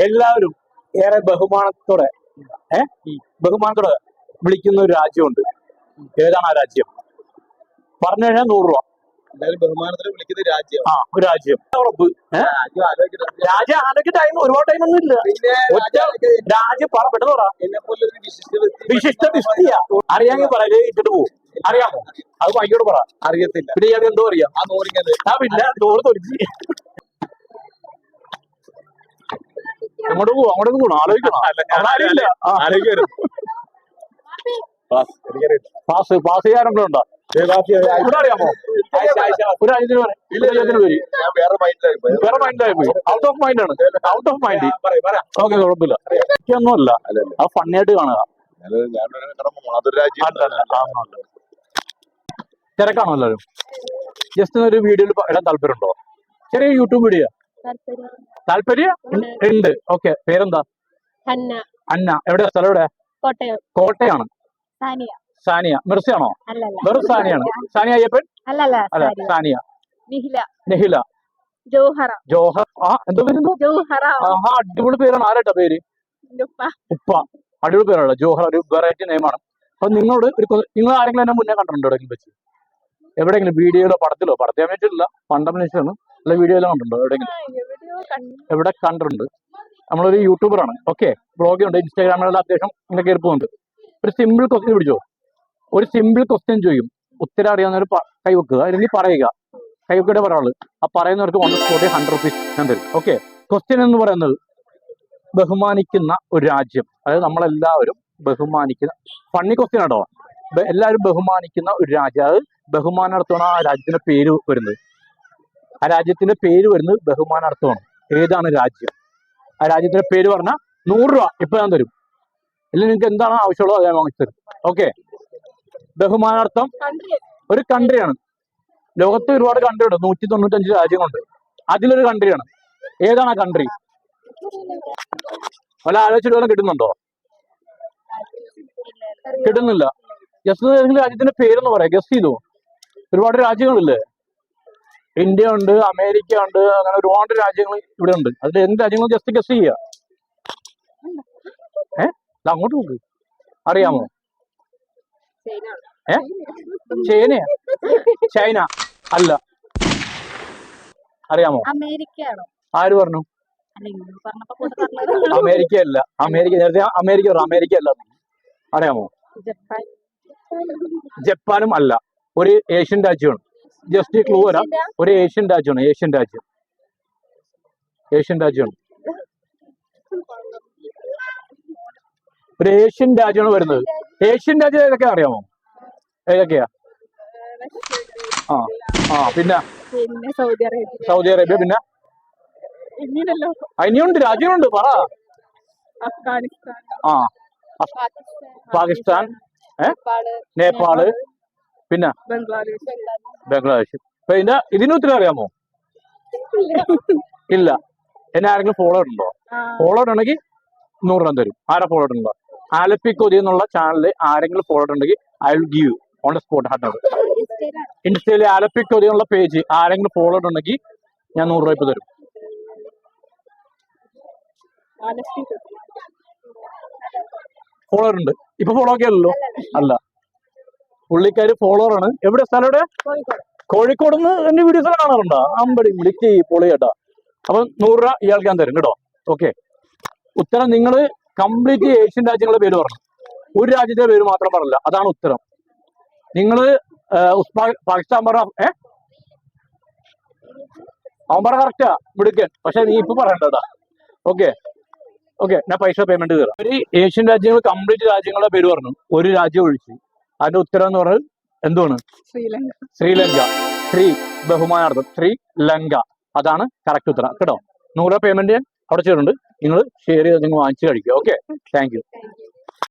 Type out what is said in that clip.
എല്ലാവരും ഏറെ ബഹുമാനത്തോടെ ഏ? ബഹുമാനത്തോടെ വിളിക്കുന്ന ഒരു രാജ്യമുണ്ട്. ഏതാണ് ആ രാജ്യം? പറഞ്ഞു കഴിഞ്ഞാൽ നൂറ് രൂപ. എല്ലാവരും ബഹുമാനത്തോടെ വിളിക്കുന്ന രാജ്യം. ആ ഒരു രാജ്യം. ഉറപ്പ്? രാജ്യം ആലോചിക്കണം. രാജ്യം ടൈം ഒരുപാട് ടൈം ഒന്നും ഇല്ല. രാജ്യം പറ പെട്ടെന്ന് പറ. വിശിഷ്ട വ്യക്തി വിശിഷ്ട വിഷ്ടിയ അറിയാമെങ്കിൽ പറയൽ ഇട്ടിട്ട് പോകും അറിയാമോ? അത് വൈകിയോട് പറ. അറിയത്തില്ല. പിന്നെ ഇയാൾക്ക് എന്തോ അറിയാം. ആ നൂറിങ്ങനെ ആ പിന്നെ നൂറ് തൊടിച്ച് അങ്ങോട്ട് പോവാ അങ്ങോട്ട് പോകണം ആലോചിക്കണം? അറിയില്ല ആ. പാസ് പാസ് ചെയ്യാറുണ്ടോ ഇവിടെ അറിയാമോ? ഒരു അഞ്ചിന് പേര് ഒരു അഞ്ചിന് പേര് ഞാൻ വേറെ മൈൻഡായി പോയി. ഔട്ട് ഓഫ് മൈൻഡ് ആണ്. ഔട്ട് ഓഫ് മൈൻഡ് ഓക്കെ കുഴപ്പമില്ല. എനിക്കൊന്നുമല്ല. അത് ഫണ്ണിയായിട്ട് കാണുക. തിരക്കാണോ എല്ലാവരും? ജസ്റ്റ് ഒരു വീഡിയോയിൽ ഇടാൻ താല്പര്യമുണ്ടോ? ചെറിയ യൂട്യൂബ് വീഡിയോ താല്പര്യം? ഉണ്ട്. ഓക്കെ. പേരെന്താ? അന്ന എവിടെയാ? സ്ഥലം എവിടെ കോട്ടയം. കോട്ടയാണ്. സാനിയ. മിർസയാണോ? വെറും സാനിയാണ്. സാനിയ അയ്യപ്പൻ? അല്ല സാനിയ. നിഹില. ജോഹറ. ജോഹർ ആ എന്തോ പേരെന്തോ ജോഹറ. ആഹാ അടിപൊളി പേരാണ്. ആരാട്ടാ പേര്? ഉപ്പ. അടിപൊളി പേരാണ് ജോഹർ ഒരു വെറൈറ്റി നെയ്മാണ് അപ്പൊ നിങ്ങളോട് ഒരു നിങ്ങൾ ആരെങ്കിലും എന്നെ മുന്നേ കണ്ടിട്ടുണ്ടോ എവിടെയെങ്കിലും വെച്ച്? എവിടെയെങ്കിലും വീഡിയോയിലോ പടത്തിലോ? പടത്തെ പറ്റില്ല പണ്ടമിനിച്ചാണ് അല്ല എല്ലാം കണ്ടിട്ടുണ്ടോ എവിടെയെങ്കിലും? എവിടെ കണ്ടിട്ടുണ്ട്? നമ്മളൊരു യൂട്യൂബറാണ് ഓക്കെ ബ്ലോഗ് ഉണ്ട് ഇൻസ്റ്റാഗ്രാമിലുള്ള അത്യാവശ്യം ഇങ്ങനെ കയറി പോകുന്നുണ്ട്. ഒരു സിമ്പിൾ ക്വസ്റ്റ്യൻ പിടിച്ചോ? ഒരു സിമ്പിൾ ക്വസ്റ്റ്യൻ ചോദിക്കും. ഉത്തരം അറിയാവുന്നവർ കൈ വെക്കുക. അല്ലെങ്കിൽ പറയുക. കൈ വെക്കയുടെ പറയാനുള്ളത്. ആ പറയുന്നവർക്ക് വൺ സ്പോട്ട് ഹൺഡ്രഡ് റുപ്പീസ് ഞാൻ തരും. ഓക്കെ ക്വസ്റ്റ്യൻ എന്ന് പറയുന്നത് ബഹുമാനിക്കുന്ന ഒരു രാജ്യം. അതായത് നമ്മളെല്ലാവരും ബഹുമാനിക്കുന്ന ഫണ്ണി ക്വസ്റ്റ്യൻ ആട്ടോ എല്ലാവരും ബഹുമാനിക്കുന്ന ഒരു രാജ്യം. അതായത് ബഹുമാനാർത്ഥമാണ് ആ രാജ്യത്തിന്റെ പേര് വരുന്നത്. ആ രാജ്യത്തിന്റെ പേര് വരുന്നത് ബഹുമാനാർത്ഥമാണ്. ഏതാണ് രാജ്യം? ആ രാജ്യത്തിന്റെ പേര് പറഞ്ഞാൽ നൂറ് രൂപ ഇപ്പൊ ഞാൻ തരും. അല്ലെങ്കിൽ നിങ്ങൾക്ക് എന്താണ് ആവശ്യമുള്ളത് അത് ഞാൻ വാങ്ങിത്തരും ഓക്കെ ബഹുമാനാർത്ഥം ഒരു കൺട്രിയാണ് ലോകത്ത് ഒരുപാട് കൺട്രി ഉണ്ട്. നൂറ്റി തൊണ്ണൂറ്റഞ്ച് രാജ്യങ്ങളുണ്ട്. അതിലൊരു കൺട്രിയാണ് ഏതാണ് ആ കൺട്രി വല്ല ആലോചിച്ചിട്ട് കിട്ടുന്നുണ്ടോ? കിട്ടുന്നില്ല. ജസ്റ്റ് രാജ്യത്തിന്റെ പേരെന്ന് പറയാം. ഗസ് ചെയ്തു? ഒരുപാട് രാജ്യങ്ങളില്ലേ? ഇന്ത്യ ഉണ്ട് അമേരിക്ക ഉണ്ട് അങ്ങനെ ഒരുപാട് രാജ്യങ്ങൾ ഇവിടെ ഉണ്ട്. അതിൽ എന്ത് രാജ്യങ്ങൾ ജസ്റ്റ് ഗസ് ചെയ്യുക ഏ? ദാ അങ്ങോട്ട് നോക്ക്. അറിയാമോ? ഏ? ചൈനയാ? ചൈന. അല്ല. അറിയാമോ? ആര് പറഞ്ഞു? അമേരിക്ക അല്ല അമേരിക്ക നേരത്തെ അമേരിക്ക പറഞ്ഞു. അമേരിക്ക അല്ല അറിയാമോ? ജപ്പാനും അല്ല. ഒരു ഏഷ്യൻ രാജ്യമാണ്. ജസ്റ്റ് ക്ലൂ വരാം ഒരു ഏഷ്യൻ രാജ്യമാണ് ഏഷ്യൻ രാജ്യം ഏഷ്യൻ രാജ്യമാണ് ഒരു ഏഷ്യൻ രാജ്യമാണ് വരുന്നത്. ഏഷ്യൻ രാജ്യം ഏതൊക്കെ അറിയാമോ? ഏതൊക്കെയാ? ആ ആ പിന്നെ? Saudi Arabia. സൗദി അറേബ്യ പിന്നെ? ഇനിയുണ്ട് രാജ്യമുണ്ട് പറ. അഫ്ഗാനിസ്ഥാൻ. ആ പാകിസ്ഥാൻ നേപ്പാൾ. പിന്നെ? ബംഗ്ലാദേശ് അപ്പൊ ഇതിന്റെ ഇതിന് ഉത്തരം അറിയാമോ? ഇല്ല. എന്നെ ആരെങ്കിലും ഫോളോ ഇട്ടുണ്ടോ ഫോളോ ഉണ്ടെങ്കിൽ നൂറ് രൂപ തരും. ആരാ ഫോളോ ഇട്ടുണ്ടോ ആലപ്പി കൊതി എന്നുള്ള ചാനലിൽ ആരെങ്കിലും follow ഇട്ടുണ്ടെങ്കിൽ I will give on the spot hundred ഇൻസ്റ്റയിലെ ആലപ്പിക്കൊതി Alleppey Kothi എന്നുള്ള പേജ് ആരെങ്കിലും ഫോളോ ഇട്ടുണ്ടെങ്കിൽ ഞാൻ നൂറ് രൂപ ഇപ്പൊ തരും. ഫോളോ ഇട്ടുണ്ട് ഉണ്ട് ഇപ്പൊ ഫോളോ ഒക്കെ അല്ലല്ലോ. അല്ല. പുള്ളിക്കാര് ഫോളോവർ ആണ്. എവിടെ സ്ഥലം എവിടെ? കോഴിക്കോട്. കോഴിക്കോട് നിന്ന് എന്റെ വീഡിയോസ് കാണാറുണ്ടോ? അമ്പടി വിളിക്ക് പൊളി കേട്ടാ. അപ്പൊ നൂറ് രൂപ ഇയാൾക്ക് ഞാൻ തരും കേട്ടോ. ഓക്കെ ഉത്തരം നിങ്ങൾ കംപ്ലീറ്റ് ഏഷ്യൻ രാജ്യങ്ങളുടെ പേര് പറഞ്ഞു. ഒരു രാജ്യത്തെ പേര് മാത്രം പറഞ്ഞില്ല. അതാണ് ഉത്തരം. നിങ്ങൾ പാകിസ്ഥാൻ പറഞ്ഞ ഏ? അവൻ പറ കറക്റ്റാ മിടുക്കൻ പക്ഷെ നീ ഇപ്പൊ പറയണ്ടടാ ഓക്കെ ഓക്കെ ഞാൻ പൈസ പേയ്മെന്റ് തരാം. ഒരു ഏഷ്യൻ രാജ്യങ്ങൾ കംപ്ലീറ്റ് രാജ്യങ്ങളുടെ പേര് പറഞ്ഞു. ഒരു രാജ്യം ഒഴിച്ച്. അതിന്റെ ഉത്തരം എന്ന് പറഞ്ഞത് എന്തുവാണ്? ശ്രീലങ്ക. ശ്രീലങ്ക. ശ്രീ ബഹുമാനാർത്ഥം ശ്രീ ലങ്ക അതാണ് കറക്റ്റ് ഉത്തരം. കേട്ടോ? നൂറ് പേയ്മെന്റ് അവിടെ ചെയ്തിട്ടുണ്ട്. നിങ്ങൾ ഷെയർ ചെയ്ത് നിങ്ങൾ വാങ്ങിച്ച് കഴിക്കുക. Okay thank thank you